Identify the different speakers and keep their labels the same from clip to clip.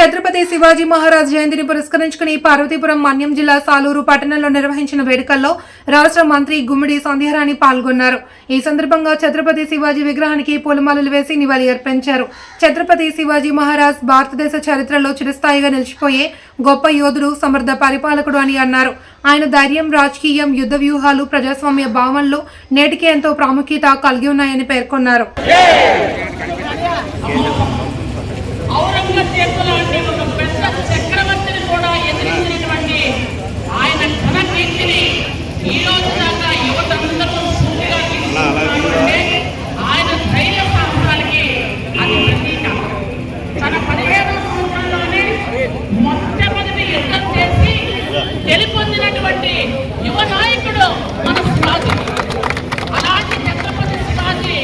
Speaker 1: ఛత్రపతి శివాజీ మహారాజ్ జయంతిని పురస్కరించుకుని పార్వతీపురం మన్యం జిల్లా సాలూరు పట్టణంలో నిర్వహించిన వేడుకల్లో రాష్ట్ర మంత్రి గుమ్మిడి సంధ్యారాణి పాల్గొన్నారు. ఈ సందర్భంగా ఛత్రపతి శివాజీ విగ్రహానికి పూలమాలలు వేసి నివాళి అర్పించారు. ఛత్రపతి శివాజీ మహారాజ్ భారతదేశ చరిత్రలో చిరస్థాయిగా నిలిచిపోయే గొప్ప యోధుడు సమర్థ పరిపాలకుడు అని అన్నారు. ఆయన ధైర్యం రాజకీయం యుద్ధ వ్యూహాలు ప్రజాస్వామ్య భావనలు నేటికి ఎంతో ప్రాముఖ్యత కలిగి ఉన్నాయని పేర్కొన్నారు.
Speaker 2: ఔరంగజేబు లాంటి ఒక పెద్ద చక్రవర్తిని కూడా ఎదిరించినటువంటి ఆయన ఘన కీర్తిని ఈ రోజు దాకా యువతందరూ పూర్తిగా తీసుకుంటున్నారంటే ఆయన ధైర్య సాహసాలకి అది ప్రతీక. తన పదిహేడవ సంవత్సరంలోనే మొట్టమొదటి యుద్ధం చేసి గెలుపొందినటువంటి యువ నాయకుడు మన శివాజీ. అలాంటి ఛత్రపతి శివాజీ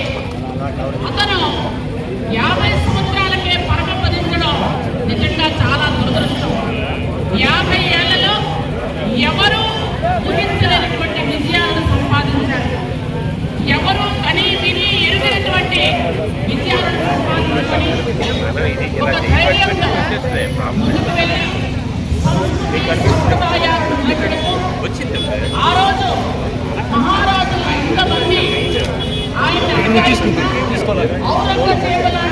Speaker 2: నిలబెడుతూ ఆ రోజు మహారాజులు ఎంతమంది ఆయన ఔరంగజేబు లాంటి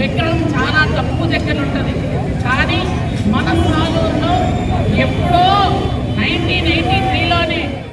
Speaker 2: విక్రమ్ చాలా తక్కువ దగ్గర ఉంటుంది.